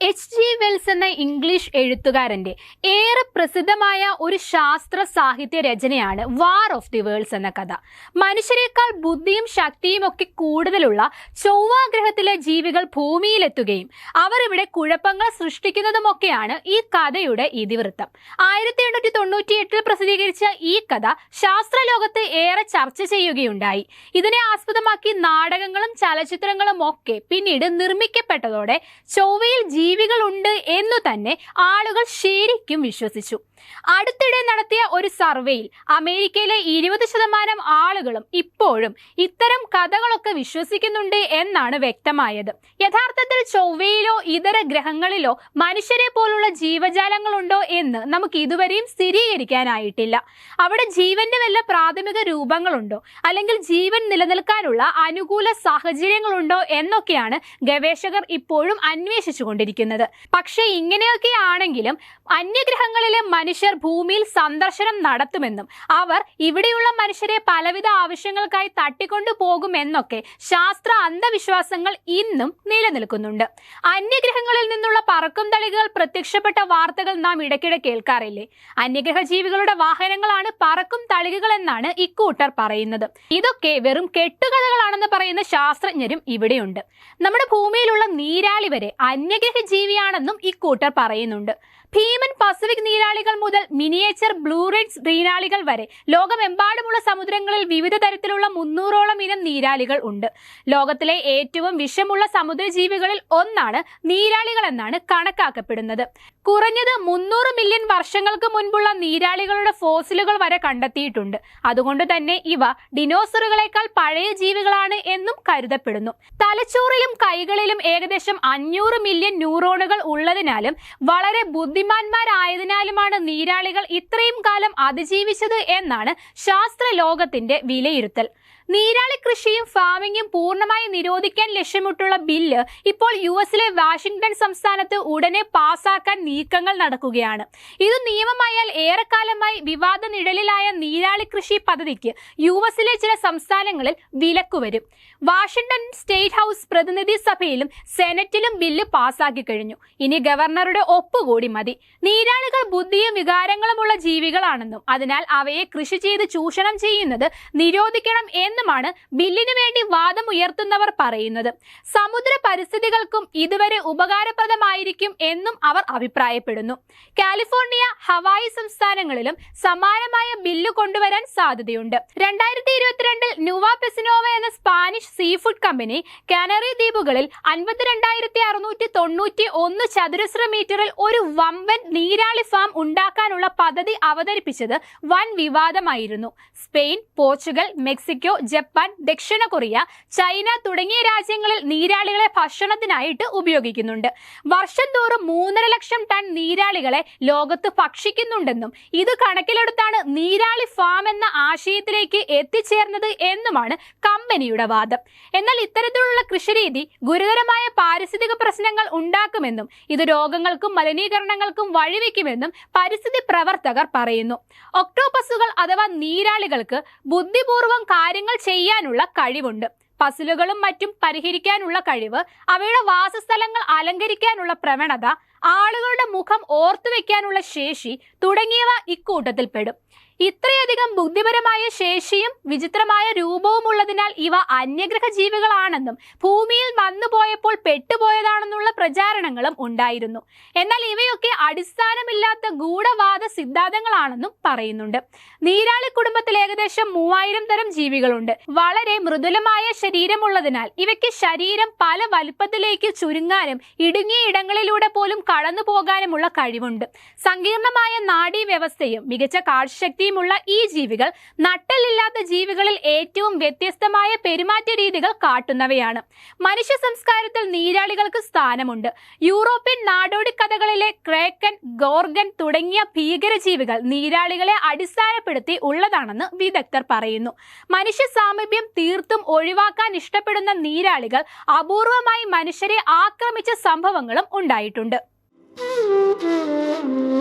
H G Wells എന്ന English എഴുത്തുകാരന്റെ ഏറെ പ്രസിദ്ധമായ ഒരു ശാസ്ത്ര സാഹിത്യ രചനയാണ് വാർ ഓഫ് ദി വേൾഡ്സ് എന്ന കഥ. മനുഷ്യരെക്കാൾ ബുദ്ധിയും ശക്തിയും ഒക്കെ കൂടുതലുള്ള ചൊവ്വാഗ്രഹത്തിലെ ജീവികൾ ഭൂമിയിലെത്തുകയും അവർ ഇവിടെ കുഴപ്പങ്ങൾ സൃഷ്ടിക്കുന്നതുമൊക്കെയാണ് ഈ കഥയുടെ ഇതിവൃത്തം. ആയിരത്തി എണ്ണൂറ്റി തൊണ്ണൂറ്റി എട്ടിൽ പ്രസിദ്ധീകരിച്ച ഈ കഥ ശാസ്ത്രലോകത്ത് ഏറെ ചർച്ച ചെയ്യുകയുണ്ടായി. ഇതിനെ ആസ്പദമാക്കി നാടകങ്ങളും ചലച്ചിത്രങ്ങളും ഒക്കെ പിന്നീട് നിർമ്മിക്കപ്പെട്ടതോടെ ചൊവ്വയിൽ ജീവികളുണ്ട് എന്നു തന്നെ ആളുകൾ ശരിക്കും വിശ്വസിച്ചു. അടുത്തിടെ നടത്തിയ ഒരു സർവേയിൽ അമേരിക്കയിലെ ഇരുപത് ശതമാനം ആളുകളും ഇപ്പോഴും ഇത്തരം കഥകളൊക്കെ വിശ്വസിക്കുന്നുണ്ട് എന്നാണ് വ്യക്തമായത്. യഥാർത്ഥത്തിൽ ചൊവ്വയിലോ ഇതര ഗ്രഹങ്ങളിലോ മനുഷ്യരെ പോലുള്ള ജീവജാലങ്ങളുണ്ടോ എന്ന് നമുക്ക് ഇതുവരെയും സ്ഥിരീകരിക്കാനായിട്ടില്ല. അവിടെ ജീവന്റെ വല്ല പ്രാഥമിക രൂപങ്ങളുണ്ടോ? അല്ലെങ്കിൽ ജീവൻ നിലനിൽക്കാനുള്ള അനുകൂല സാഹചര്യങ്ങളുണ്ടോ എന്നൊക്കെയാണ് ഗവേഷകർ ഇപ്പോഴും അന്വേഷിച്ചുകൊണ്ടിരിക്കുന്നത്. പക്ഷേ ഇങ്ങനെയൊക്കെ ആണെങ്കിലും അന്യഗ്രഹങ്ങളിലെ മനുഷ്യർ ഭൂമിയിൽ സന്ദർശനം നടത്തുമെന്നും അവർ ഇവിടെയുള്ള മനുഷ്യരെ പലവിധ ആവശ്യങ്ങൾക്കായി തട്ടിക്കൊണ്ടു പോകുമെന്നൊക്കെ ശാസ്ത്ര അന്ധവിശ്വാസങ്ങൾ ഇന്നും നിലനിൽക്കുന്നുണ്ട്. അന്യഗ്രഹങ്ങളിൽ നിന്നുള്ള പറക്കും തളികൾ പ്രത്യക്ഷപ്പെട്ട വാർത്തകൾ നാം ഇടയ്ക്കിടെ കേൾക്കാറില്ലേ? അന്യഗ്രഹ ജീവികളുടെ വാഹനങ്ങളാണ് പറക്കും തളികകൾ എന്നാണ് ഇക്കൂട്ടർ പറയുന്നത്. ഇതൊക്കെ വെറും കെട്ടുകഥകളാണെന്ന് പറയുന്ന ശാസ്ത്രജ്ഞരും ഇവിടെയുണ്ട്. നമ്മുടെ ഭൂമിയിലുള്ള നീരാളി വരെ അന്യഗ്രഹ ജീവിയാണെന്നും ഇക്കൂട്ടർ പറയുന്നുണ്ട്. ഭീമൻ പസഫിക് നീരാളികൾ മുതൽ മിനിയേച്ചർ ബ്ലൂ റെഡ്സ് നീരാളികൾ വരെ. ലോകമെമ്പാടുമുള്ള സമുദ്രങ്ങളിൽ വിവിധ തരത്തിലുള്ള മുന്നൂറോളം ഇനം നീരാളികൾ ഉണ്ട്. ലോകത്തിലെ ഏറ്റവും വിഷമുള്ള സമുദ്രജീവികളിൽ ഒന്നാണ് നീരാളികൾ എന്നാണ് കണക്കാക്കപ്പെടുന്നത്. കുറഞ്ഞത് മുന്നൂറ് മില്യൺ വർഷങ്ങൾക്ക് മുൻപുള്ള നീരാളികളുടെ ഫോസിലുകൾ വരെ കണ്ടെത്തിയിട്ടുണ്ട്. അതുകൊണ്ട് തന്നെ ഇവ ഡിനോസറുകളെക്കാൾ പഴയ ജീവികളാണ് എന്നും കരുതപ്പെടുന്നു. തലച്ചോറിലും കൈകളിലും ഏകദേശം അഞ്ഞൂറ് മില്യൺ ന്യൂറോണുകൾ ഉള്ളതിനാലും വളരെ ബുദ്ധിമാന്മാരായതിനാലുമാണ് നീരാളികൾ ഇത്രയും കാലം അതിജീവിച്ചത് എന്നാണ് ശാസ്ത്ര ലോകത്തിന്റെ വിലയിരുത്തൽ. നീരാളി കൃഷിയും ഫാമിങ്ങും പൂർണമായി നിരോധിക്കാൻ ലക്ഷ്യമിട്ടുള്ള ബില്ല് ഇപ്പോൾ യു എസിലെ വാഷിംഗ്ടൺ സംസ്ഥാനത്ത് ഉടനെ പാസാക്കാൻ നീക്കങ്ങൾ നടക്കുകയാണ്. ഇത് നിയമമായാൽ ഏറെക്കാലമായി വിവാദ നിഴലിലായ നീരാളി കൃഷി പദ്ധതിക്ക് യു എസിലെ ചില സംസ്ഥാനങ്ങളിൽ വിലക്ക് വരും. വാഷിംഗ്ടൺ സ്റ്റേറ്റ് ഹൗസ് പ്രതിനിധി സഭയിലും സെനറ്റിലും ബില്ല് പാസാക്കി കഴിഞ്ഞു. ഇനി ഗവർണറുടെ ഒപ്പുകൂടി മതി. നീരാളികൾ ബുദ്ധിയും വികാരങ്ങളുമുള്ള ജീവികളാണെന്നും അതിനാൽ അവയെ കൃഷി ചെയ്ത് ചൂഷണം ചെയ്യുന്നത് നിരോധിക്കണം എന്നുമാണ് ബില്ലിനു വേണ്ടി വാദം ഉയർത്തുന്നവർ പറയുന്നത്. സമുദ്ര പരിസ്ഥിതികൾക്കും ഇതുവരെ ഉപകാരപ്രദമായിരിക്കും എന്നും അവർ അഭിപ്രായപ്പെടുന്നു. കാലിഫോർണിയ ഹവായി സംസ്ഥാനങ്ങളിലും സമാനമായ ബില്ല് കൊണ്ടുവരാൻ സാധ്യതയുണ്ട്. രണ്ടായിരത്തി ഇരുപത്തിരണ്ടിൽ നുവ പെസിനോവ എന്ന Spanish seafood company Canary ദ്വീപുകളിൽ അൻപത്തിരണ്ടായിരത്തി അറുന്നൂറ്റി തൊണ്ണൂറ്റി ഒന്ന് ചതുരശ്ര മീറ്ററിൽ ഒരു വമ്പൻ നീരാളി ഫാം ഉണ്ടാക്കാനുള്ള പദ്ധതി അവതരിപ്പിച്ചത് വൻ വിവാദമായിരുന്നു. സ്പെയിൻ പോർച്ചുഗൽ മെക്സിക്കോ ജപ്പാൻ ദക്ഷിണ കൊറിയ ചൈന തുടങ്ങിയ രാജ്യങ്ങളിൽ നീരാളികളെ ഭക്ഷണത്തിനായിട്ട് ഉപയോഗിക്കുന്നുണ്ട്. വർഷം തോറും മൂന്നര ലക്ഷം ടൺ നീരാളികളെ ലോകത്ത് ഭക്ഷിക്കുന്നുണ്ടെന്നും ഇത് കണക്കിലെടുത്താണ് നീരാളി ഫാം എന്ന ആശയത്തിലേക്ക് എത്തിച്ചേർന്നത് എന്നുമാണ് കമ്പനിയുടെ വാദം. എന്നാൽ ഇത്തരത്തിലുള്ള കൃഷിരീതി ഗുരുതരമായ പാരിസ്ഥിതിക പ്രശ്നങ്ങൾ ഉണ്ടാക്കുമെന്നും ഇത് രോഗങ്ങൾക്കും മലിനീകരണങ്ങൾക്കും വഴിവെക്കുമെന്നും പരിസ്ഥിതി പ്രവർത്തകർ പറയുന്നു. ഒക്ടോപ്പസുകൾ അഥവാ നീരാളികൾക്ക് ബുദ്ധിപൂർവം കാര്യങ്ങൾ ചെയ്യാനുള്ള കഴിവുണ്ട്. പസിലുകളും മറ്റും പരിഹരിക്കാനുള്ള കഴിവ് അവയുടെ വാസസ്ഥലങ്ങൾ അലങ്കരിക്കാനുള്ള പ്രവണത ആളുകളുടെ മുഖം ഓർത്തു വെക്കാനുള്ള ശേഷി തുടങ്ങിയവ ഇക്കൂട്ടത്തിൽ പെടും ഇത്രയധികം ബുദ്ധിപരമായ ശേഷിയും വിചിത്രമായ രൂപവും ഉള്ളതിനാൽ ഇവ അന്യഗ്രഹ ജീവികളാണെന്നും ഭൂമിയിൽ വന്നുപോയപ്പോൾ പെട്ടുപോയതാണെന്നുള്ള പ്രചാരണങ്ങളും ഉണ്ടായിരുന്നു. എന്നാൽ ഇവയൊക്കെ അടിസ്ഥാനമില്ലാത്ത ഗൂഢവാദ സിദ്ധാന്തങ്ങളാണെന്നും പറയുന്നുണ്ട്. നീരാളി കുടുംബത്തിൽ ഏകദേശം മൂവായിരം തരം ജീവികളുണ്ട്. വളരെ മൃദുലമായ ശരീരമുള്ളതിനാൽ ഇവയ്ക്ക് ശരീരം പല വലുപ്പത്തിലേക്ക് ചുരുങ്ങാനും ഇടുങ്ങിയ ഇടങ്ങളിലൂടെ പോലും കടന്നു പോകാനുമുള്ള കഴിവുണ്ട്. സങ്കീർണമായ നാഡീ വ്യവസ്ഥയും മികച്ച കാഴ്ചശക്തിയുമുള്ള ഈ ജീവികൾ നട്ടലില്ലാത്ത ജീവികളിൽ ഏറ്റവും വ്യത്യസ്തമായ പെരുമാറ്റ രീതികൾ കാട്ടുന്നവയാണ്. മനുഷ്യ സംസ്കാരത്തിൽ നീരാളികൾക്ക് സ്ഥാനമുണ്ട്. യൂറോപ്യൻ നാടോടി കഥകളിലെ ക്രേക്കൻ ഗോർഗൻ തുടങ്ങിയ ഭീകരജീവികൾ നീരാളികളെ അടിസ്ഥാനപ്പെടുത്തി ഉള്ളതാണെന്ന് വിദഗ്ധർ പറയുന്നു. മനുഷ്യ സാമീപ്യം തീർത്തും ഒഴിവാക്കാൻ ഇഷ്ടപ്പെടുന്ന നീരാളികൾ അപൂർവമായി മനുഷ്യരെ ആക്രമിച്ച സംഭവങ്ങളും ഉണ്ടായിട്ടുണ്ട്. Thank you.